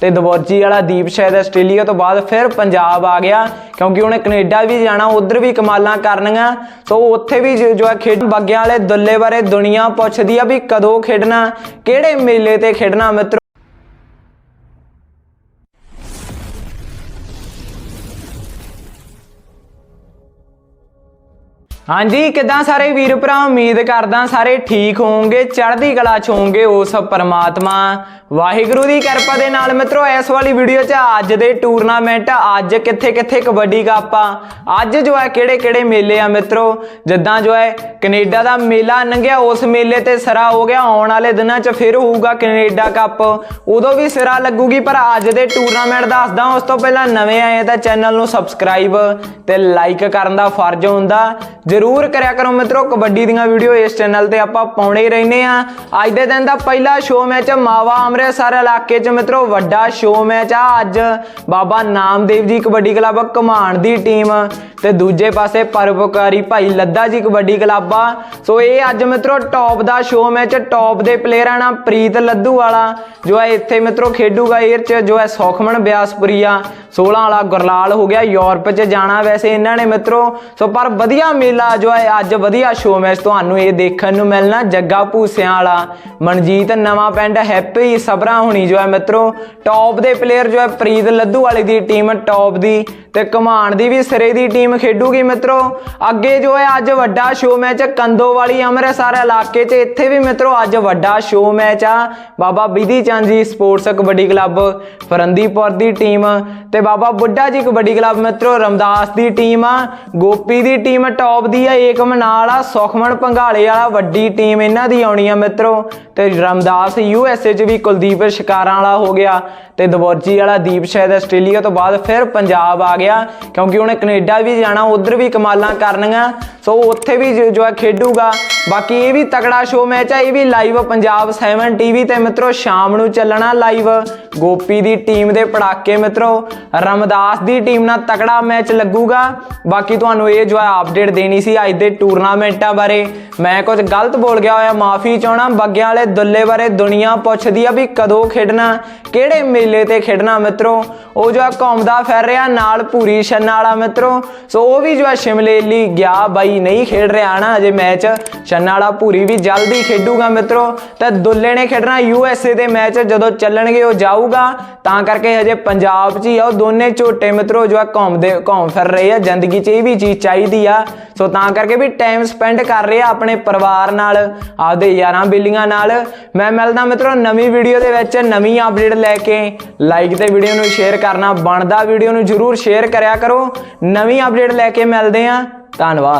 ਤੇ ਦਬੋਰਜੀ ਵਾਲਾ ਦੀਪ ਸ਼ਾਇਦ ਆਸਟ੍ਰੇਲੀਆ ਤੋਂ ਬਾਅਦ ਫਿਰ ਪੰਜਾਬ ਆ ਗਿਆ, ਕਿਉਂਕਿ ਉਹਨੇ ਕੈਨੇਡਾ ਵੀ ਜਾਣਾ, ਉਧਰ ਵੀ ਕਮਾਲਾਂ ਕਰਨੀਆਂ ਸੋ ਉੱਥੇ ਵੀ ਜੋ ਜੋ ਹੈ ਖੇਡ ਬੱਗਿਆਂ ਵਾਲੇ ਦੁੱਲੇ ਬਾਰੇ ਦੁਨੀਆ ਪੁੱਛਦੀ ਆ ਵੀ ਕਦੋਂ ਖੇਡਣਾ, ਕਿਹੜੇ ਮੇਲੇ ਤੇ ਖੇਡਣਾ ਮਿੱਤਰੋ? ਹਾਂਜੀ, ਕਿਦਾਂ ਸਾਰੇ ਵੀਰ ਭਰਾ ਉਮੀਦ ਕਰਦਾ ਸਾਰੇ ਠੀਕ ਹੋਵੋਗੇ, ਚੜ੍ਹਦੀ ਕਲਾ ਚ ਹੋਵੋਗੇ ਉਸ ਪਰਮਾਤਮਾ। ਵਾਹਿਗੁਰੂ ਦੀ ਕਿਰਪਾ ਦੇ ਨਾਲ ਮਿੱਤਰੋ, ਇਸ ਵਾਲੀ ਵੀਡੀਓ 'ਚ ਅੱਜ ਦੇ ਟੂਰਨਾਮੈਂਟ, ਅੱਜ ਕਿੱਥੇ ਕਿੱਥੇ ਕਬੱਡੀ ਕੱਪ ਆ। ਅੱਜ ਜੋ ਹੈ ਕਿਹੜੇ ਕਿਹੜੇ ਮੇਲੇ ਆ ਮਿੱਤਰੋ? ਜਿੱਦਾਂ ਜੋ ਹੈ, ਕੈਨੇਡਾ ਦਾ ਮੇਲਾ ਲੰਘਿਆ ਉਸ ਮੇਲੇ ਤੇ ਸਿਰਾ ਹੋ ਗਿਆ। ਆਉਣ ਵਾਲੇ ਦਿਨਾਂ 'ਚ ਫਿਰ ਹੋਊਗਾ ਕੈਨੇਡਾ ਕੱਪ। ਉਦੋਂ ਵੀ ਸਿਰਾ ਲੱਗੂਗੀ, ਪਰ ਅੱਜ ਦੇ ਟੂਰਨਾਮੈਂਟ ਦੱਸਦਾ, ਉਸ ਤੋਂ ਪਹਿਲਾਂ ਨਵੇਂ ਆਏ ਤਾਂ ਚੈਨਲ ਨੂੰ ਸਬਸਕ੍ਰਾਈਬ ਤੇ ਲਾਈਕ ਕਰਨ ਦਾ ਫਰਜ਼ ਹੁੰਦਾ। ਜਰੂਰ ਕਰਿਆ ਕਰੋ ਮਿੱਤਰੋ, ਕਬੱਡੀ ਦੀਆਂ ਵੀਡੀਓ ਇਸ ਚੈਨਲ ਤੇ ਆਪਾਂ ਪਾਉਣੇ ਹੀ ਰਹਿੰਦੇ ਆ ਅੱਜ ਦੇ ਦਿਨ ਦਾ ਪਹਿਲਾ ਸ਼ੋਅ ਮੈਚ ਮਾਵਾ ਅੰਮ੍ਰਿਤਸਰ ਇਲਾਕੇ 'ਚ ਮਿੱਤਰੋ, ਵੱਡਾ ਸ਼ੋਅ ਮੈਚ ਆ। ਅੱਜ ਬਾਬਾ ਨਾਮਦੇਵ ਜੀ ਕਬੱਡੀ ਕਲੱਬ ਘਮਾਣ ਦੀ ਟੀਮ ਤੇ ਦੂਜੇ ਪਾਸੇ ਪਰਉਪਕਾਰੀ ਭਾਈ ਲੱਦਾ ਜੀ ਕਬੱਡੀ ਕਲੱਬ। ਆ ਸੋ ਇਹ ਅੱਜ ਮਿੱਤਰੋ ਟੌਪ ਦਾ ਸ਼ੋਅ ਮੈਚ ਟੌਪ ਦੇ ਪਲੇਅਰਾਂ ਨਾਲ ਪ੍ਰੀਤ ਲੱਦੂ ਵਾਲਾ, ਜੋ ਹੈ ਇੱਥੇ ਮਿੱਤਰੋ ਖੇਡੂਗਾ ਏਅਰ 'ਚ, ਜੋ ਹੈ ਸੌਖਮਣ ਬਿਆਸਪੁਰੀਆ 16 ਵਾਲਾ ਗੁਰਲਾਲ ਹੋ ਗਿਆ, ਯੂਰਪ 'ਚ ਜਾਣਾ ਵੈਸੇ ਇਹਨਾਂ ਨੇ ਮਿੱਤਰੋ। ਸੋ ਪਰ ਵਧੀਆ ਮੇਲਾ ਜੋ ਹੈ ਅੱਜ ਵਧੀਆ ਸ਼ੋਅ ਮੈਚ ਤੁਹਾਨੂੰ ਇਹ ਦੇਖਣ ਨੂੰ ਮਿਲਣਾ, ਜੱਗਾ ਭੂਸਿਆਂ ਵਾਲਾ। ਮਨਜੀਤ ਨਵਾਂ ਪਿੰਡ ਹੈਪੀ ਸਬਰਾ ਹੁਣੀ ਜੋ ਹੈ ਮਿੱਤਰੋ। ਟੌਪ ਦੇ ਪਲੇਅਰ ਜੋ ਹੈ ਪ੍ਰੀਤ ਲੱਦੂ ਵਾਲੀ ਦੀ ਟੀਮ ਟੌਪ ਦੀ। ਤੇ ਕਮਾਨ ਦੀ ਵੀ ਸਿਰੇ ਦੀ ਟੀਮ ਖੇਡੂਗੀ ਮਿੱਤਰੋ। ਅੱਗੇ ਜੋ ਹੈ ਅੱਜ ਵੱਡਾ ਸ਼ੋਅ ਮੈਚ ਕੰਦੋ ਵਾਲੀ ਅੰਮ੍ਰਿਤਸਰ ਇਲਾਕੇ 'ਚ। ਇੱਥੇ ਵੀ ਮਿੱਤਰੋ ਅੱਜ ਵੱਡਾ ਸ਼ੋਅ ਮੈਚ ਆ। ਬਾਬਾ ਬਿਧੀ ਚੰਦ ਜੀ ਸਪੋਰਟਸ ਕਬੱਡੀ ਕਲੱਬ, ਫਰੰਦੀਪੁਰ ਦੀ ਟੀਮ ਤੇ ਬਾਬਾ ਬੁੱਢਾ ਜੀ ਕਬੱਡੀ ਕਲੱਬ ਮਿੱਤਰੋ, ਰਮਦਾਸ ਦੀ ਟੀਮ ਆ, ਗੋਪੀ ਦੀ ਟੀਮ ਟੌਪ ਦੀ ਆ, ਏਕਮ ਨਾਲ ਆ ਸੁਖਮਣ ਪੰਘਾਲੇ ਵਾਲਾ ਵੱਡੀ ਟੀਮ ਇਹਨਾਂ ਦੀ ਆਉਣੀ ਆ ਮਿੱਤਰੋ। ਤੇ ਰਮਦਾਸ ਯੂ ਐਸ ਏ ਚ ਵੀ ਕੁਲਦੀਪ ਸ਼ਿਕਾਰਾਂ ਵਾਲਾ ਹੋ ਗਿਆ ਤੇ ਦਬੋਜੀ ਵਾਲਾ ਦੀਪ ਸ਼ਾਇਦ ਆਸਟ੍ਰੇਲੀਆ ਤੋਂ ਬਾਅਦ ਫਿਰ ਪੰਜਾਬ ਆ ਗਿਆ। ਕਿਉਂਕਿ ਉਹਨੇ ਕੈਨੇਡਾ ਵੀ ਜਾਣਾ, ਉਧਰ ਵੀ ਕਮਾਲਾਂ ਕਰਨੀਆਂ, ਸੋ ਉੱਥੇ ਵੀ ਜੋ- ਹੈ ਖੇਡੂਗਾ। ਬਾਕੀ ਇਹ ਵੀ ਤਕੜਾ ਸ਼ੋਅ ਮੈਚ ਹੈ ਇਹ ਵੀ ਲਾਈਵ ਪੰਜਾਬ 7 ਟੀਵੀ ਤੇ ਮਿੱਤਰੋ, ਸ਼ਾਮ ਨੂੰ ਚੱਲਣਾ ਲਾਈਵ ਗੋਪੀ ਦੀ ਟੀਮ ਦੇ ਪੜਾਕੇ ਮਿੱਤਰੋ, ਰਮਦਾਸ ਦੀ ਟੀਮ ਨਾਲ ਤਕੜਾ ਮੈਚ ਲੱਗੂਗਾ। ਬਾਕੀ ਤੁਹਾਨੂੰ ਇਹ ਜੋ ਹੈ ਅਪਡੇਟ ਦੇਣੀ ਸੀ ਅੱਜ ਦੇ ਟੂਰਨਾਮੈਂਟਾਂ ਬਾਰੇ। ਮੈਂ ਕੁਝ ਗਲਤ ਬੋਲ ਗਿਆ ਹੋਇਆ, ਮਾਫੀ ਚਾਹਣਾ ਬੱਗਿਆਂ ਵਾਲੇ ਦੁੱਲੇ ਬਾਰੇ ਦੁਨੀਆ ਪੁੱਛਦੀ ਆ ਵੀ ਕਦੋਂ ਖੇਡਣਾ, ਕਿਹੜੇ ਮੇਲੇ ਤੇ ਖੇਡਣਾ ਮਿੱਤਰੋ। ਉਹ ਜੋ ਹੈ ਘੁੰਮਦਾ ਫਿਰ ਰਿਹਾ ਨਾਲ ਪੂਰੀ ਛੰਨਾ ਵਾਲਾ ਮਿੱਤਰੋ। ਸੋ ਉਹ ਵੀ ਜੋ ਹੈ ਸ਼ਿਮਲੇ ਲਈ ਗਿਆ, ਬਾਈ ਨਹੀਂ ਖੇਡ ਰਿਹਾ ਨਾ ਅਜੇ ਮੈਚ। ਛੰਨਾ ਵਾਲਾ ਪੂਰੀ ਵੀ ਜਲਦੀ ਖੇਡੂਗਾ ਮਿੱਤਰੋ। ਤੇ ਦੁੱਲੇ ਨੇ ਖੇਡਣਾ ਯੂ ਐਸ ਏ ਦੇ ਮੈਚ, ਜਦੋਂ ਚੱਲਣਗੇ ਉਹ ਜਾਊ ਜਾਊਗਾ, ਤਾਂ ਕਰਕੇ ਹਜੇ ਪੰਜਾਬ 'ਚ ਹੀ ਆ, ਉਹ ਦੋਨੇ ਝੋਟੇ ਮਿੱਤਰੋ, ਜੋ ਹੈ ਘੁੰਮਦੇ ਘੁੰਮ ਫਿਰ ਰਹੇ ਆ, ਜ਼ਿੰਦਗੀ 'ਚ ਇਹ ਵੀ ਚੀਜ਼ ਚਾਹੀਦੀ ਆ। ਸੋ ਤਾਂ ਕਰਕੇ ਵੀ ਟਾਈਮ ਸਪੈਂਡ ਕਰ ਰਹੇ ਆ ਆਪਣੇ ਪਰਿਵਾਰ ਨਾਲ, ਆਪਦੇ ਯਾਰਾਂ ਬੇਲੀਆਂ ਨਾਲ। ਮੈਂ ਮਿਲਦਾ ਮਿੱਤਰੋ ਨਵੀਂ ਵੀਡੀਓ ਦੇ ਵਿੱਚ, ਨਵੀਂ ਅਪਡੇਟ ਲੈ ਕੇ। ਲਾਈਕ ਤੇ ਵੀਡੀਓ ਨੂੰ ਸ਼ੇਅਰ ਕਰਨਾ ਬਣਦਾ ਵੀਡੀਓ ਨੂੰ ਜਰੂਰ ਸ਼ੇਅਰ ਕਰਿਆ ਕਰੋ। ਨਵੀਂ ਅਪਡੇਟ ਲੈ ਕੇ ਮਿਲਦੇ ਆ, ਧੰਨਵਾਦ।